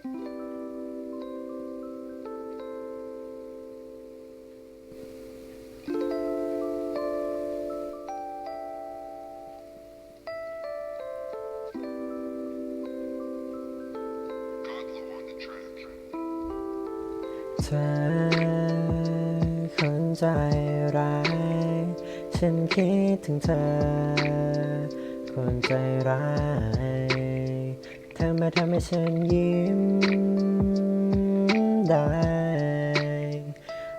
เธอคนใจร้าย ฉันคิดถึงเธอ คนใจร้าย ธอมาทำให้ฉันยิ้มได้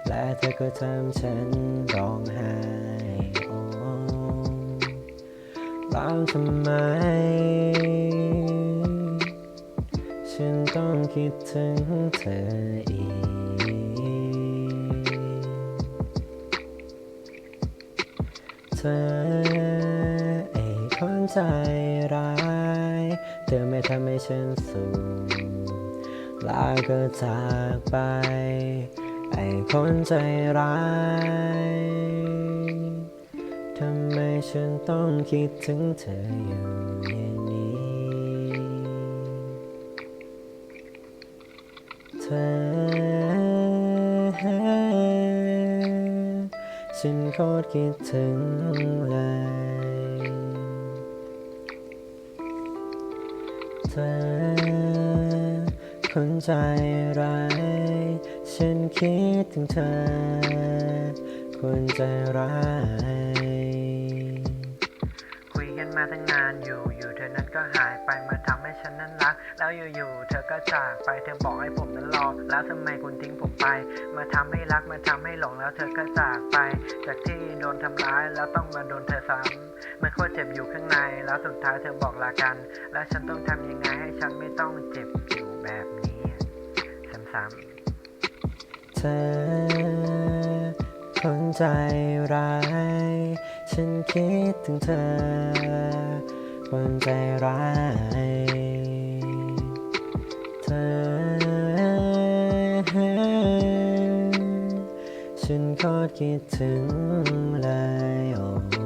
และเธอก็ทำฉันร้องไห้ร้องทำไม ฉันต้องคิดถึงเธออีก เธอไอ้คนใจ ธอไม่ทำให้ฉันสูงลาก็จากไป ไอ้คนใจร้ายทำไมฉันต้องคิดถึงเธออยู่อย่างนี้ เธอ ฉันโคตรคิดถึงเลย เธอ คนใจร้ายฉันคิดถึงเธอ คนใจร้าย มาตั้งนานอยู่อยู่เธอนั้นก็หายไปมาทำให้ฉันนั้นรัก แล้วอยู่ๆเธอก็จากไปเธอบอกให้ผมนั้นรอแล้วทำไมคุณทิ้งผมไป มาทำให้รักมาทำให้หลงแล้วเธอก็จากไป จากที่โดนทำร้ายแล้วต้องมาโดนเธอซ้ำมันโคตรเจ็บอยู่ข้างใน แล้วสุดท้ายเธอบอกลากัน แล้วฉันต้องทำยังไงให้ฉันไม่ต้องเจ็บอยู่แบบนี้ซ้ำๆเธอคนใจร้าย ฉันคิดถึงเธอ คนใจร้าย เธอ ฉันโคตรคิดถึงเลย